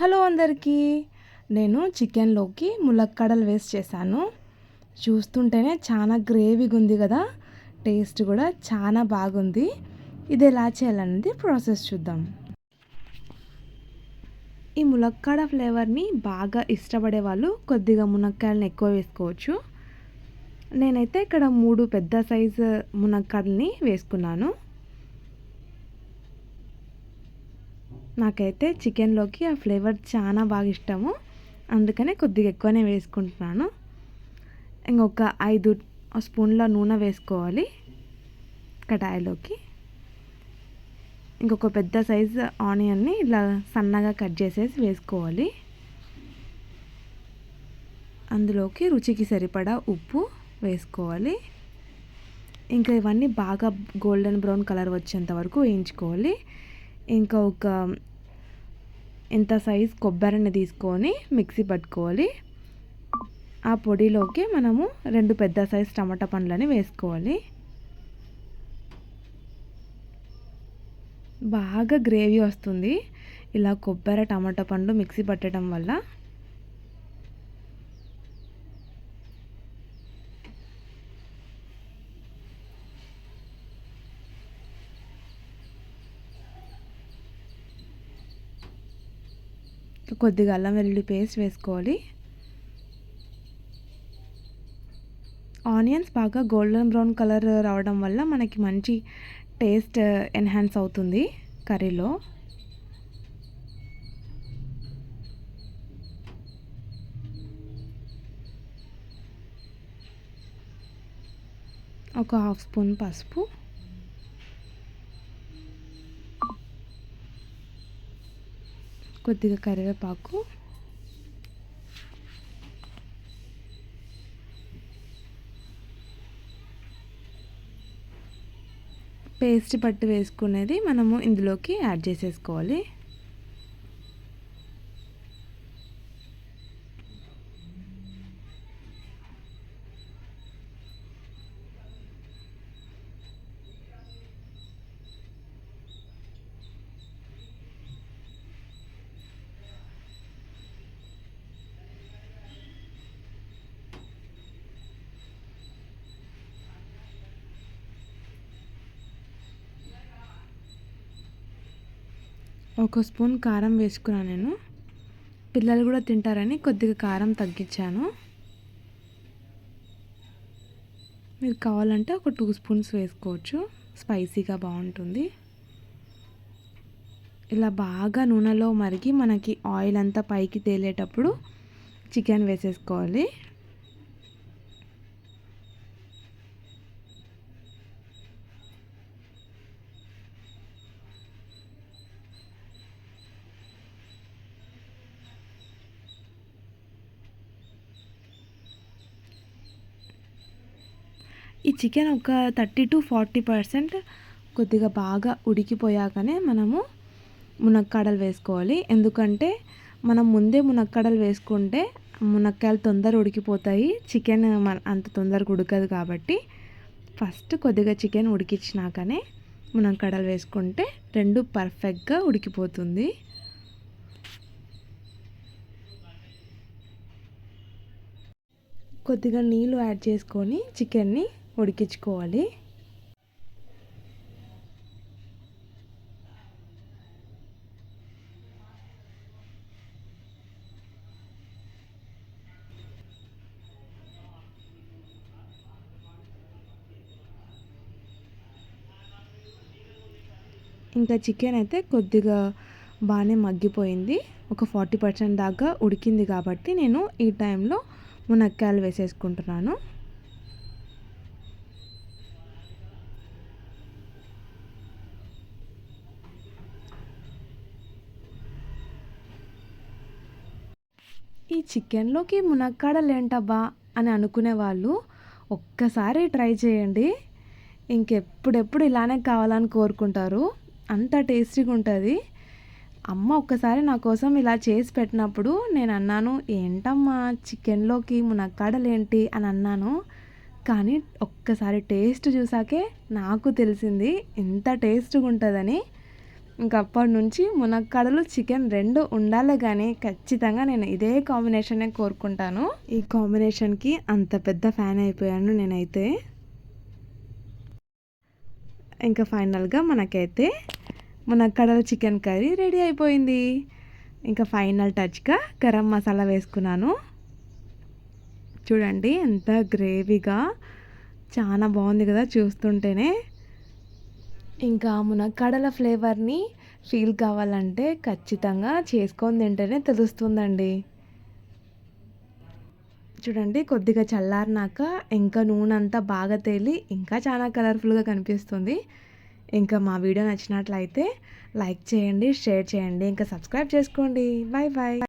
Hello అందరికీ. నేను చికెన్లోకి ములక్కాడలు వేస్ట్ చేశాను. చూస్తుంటేనే చాలా గ్రేవీగా ఉంది కదా. టేస్ట్ కూడా చాలా బాగుంది. ఇది ఎలా చేయాలనేది ప్రాసెస్ చూద్దాం. ఈ ములక్కాడ ఫ్లేవర్ని బాగా ఇష్టపడే వాళ్ళు కొద్దిగా మునక్కాయలను ఎక్కువ వేసుకోవచ్చు. నేనైతే ఇక్కడ మూడు పెద్ద సైజు మునక్కాడల్ని వేసుకున్నాను. నాకైతే చికెన్లోకి ఆ ఫ్లేవర్ చాలా బాగా ఇష్టము. అందుకనే కొద్దిగా ఎక్కువనే వేసుకుంటున్నాను. ఇంకొక ఐదు స్పూన్ల నూనె వేసుకోవాలి కడాయిలోకి. ఇంకొక పెద్ద సైజు ఆనియన్ని ఇలా సన్నగా కట్ చేసేసి వేసుకోవాలి. అందులోకి రుచికి సరిపడా ఉప్పు వేసుకోవాలి. ఇంకా ఇవన్నీ బాగా గోల్డెన్ బ్రౌన్ కలర్ వచ్చేంత వరకు వేయించుకోవాలి. ఇంకా ఒక ఇంత సైజ్ కొబ్బరిని తీసుకొని మిక్సీ పట్టుకోవాలి. ఆ పొడిలోకి మనము రెండు పెద్ద సైజ్ టమాటా పండ్లని వేసుకోవాలి. బాగా గ్రేవీ వస్తుంది. ఇలా కొబ్బరి టమాటా పండు మిక్సీ పట్టడం వల్ల కొద్దిగా అల్లం వెల్లుల్లి పేస్ట్ వేసుకోవాలి. ఆనియన్స్ బాగా గోల్డెన్ బ్రౌన్ కలర్ రావడం వల్ల మనకి మంచి టేస్ట్ ఎన్హాన్స్ అవుతుంది కర్రీలో. ఒక హాఫ్ స్పూన్ పసుపు. కొద్దిగా కరివేపాకు. పేస్ట్ పట్టు వేసుకునేది మనము ఇందులోకి యాడ్ చేసేసుకోవాలి. ఒక స్పూన్ కారం వేసుకున్నాను నేను. పిల్లలు కూడా తింటారని కొద్దిగా కారం తగ్గించాను. మీరు కావాలంటే ఒక టూ స్పూన్స్ వేసుకోవచ్చు. స్పైసీగా బాగుంటుంది. ఇలా బాగా నూనెలో మరిగి మనకి ఆయిల్ అంతా పైకి తేలేటప్పుడు చికెన్ వేసేసుకోవాలి. ఈ చికెన్ ఒక థర్టీ టు ఫార్టీ పర్సెంట్ కొద్దిగా బాగా ఉడికిపోయాకనే మనము మునక్కాడలు వేసుకోవాలి. ఎందుకంటే మనం ముందే మునక్కాడలు వేసుకుంటే మునక్కాయలు తొందర ఉడికిపోతాయి. చికెన్ అంత తొందరగా ఉడకదు కాబట్టి ఫస్ట్ కొద్దిగా చికెన్ ఉడికించినాకనే మునక్కాడలు వేసుకుంటే రెండు పర్ఫెక్ట్గా ఉడికిపోతుంది. కొద్దిగా నీళ్ళు యాడ్ చేసుకొని చికెన్ని ఉడికించుకోవాలి. ఇంకా చికెన్ అయితే కొద్దిగా బాగానే మగ్గిపోయింది. ఒక ఫార్టీ పర్సెంట్ దాకా ఉడికింది కాబట్టి నేను ఈ టైంలో మునక్కాయలు వేసేసుకుంటున్నాను. ఈ చికెన్లోకి మునక్కాడలేంటబ్బా అని అనుకునే వాళ్ళు ఒక్కసారి ట్రై చేయండి. ఇంకెప్పుడెప్పుడు ఇలానే కావాలని కోరుకుంటారు. అంత టేస్టీగా ఉంటుంది. అమ్మ ఒక్కసారి నా కోసం ఇలా చేసి పెట్టినప్పుడు నేను అన్నాను ఏంటమ్మా చికెన్లోకి మునక్కాడలేంటి అని అన్నాను. కానీ ఒక్కసారి టేస్ట్ చూసాకే నాకు తెలిసింది ఎంత టేస్ట్గా ఉంటుందని. ఇంకా అప్పటి నుంచి మునక్కాడలు చికెన్ రెండు ఉండాలి కానీ ఖచ్చితంగా నేను ఇదే కాంబినేషనే కోరుకుంటాను. ఈ కాంబినేషన్కి అంత పెద్ద ఫ్యాన్ అయిపోయాను నేనైతే. ఇంకా ఫైనల్గా మనకైతే మునక్కాడల చికెన్ కర్రీ రెడీ అయిపోయింది. ఇంకా ఫైనల్ టచ్గా గరం మసాలా వేసుకున్నాను. చూడండి ఎంత గ్రేవీగా చాలా బాగుంది కదా చూస్తుంటేనే. ఇంకా మునక్కాడల ఫ్లేవర్ని ఫీల్ కావాలంటే ఖచ్చితంగా చేసుకొని తింటేనే తెలుస్తుందండి. చూడండి కొద్దిగా చల్లారినాక ఇంకా నూనె అంతా బాగా తేలి ఇంకా చాలా కలర్ఫుల్గా కనిపిస్తుంది. ఇంకా మా వీడియో నచ్చినట్లయితే లైక్ చేయండి షేర్ చేయండి ఇంకా సబ్స్క్రైబ్ చేసుకోండి. Bye bye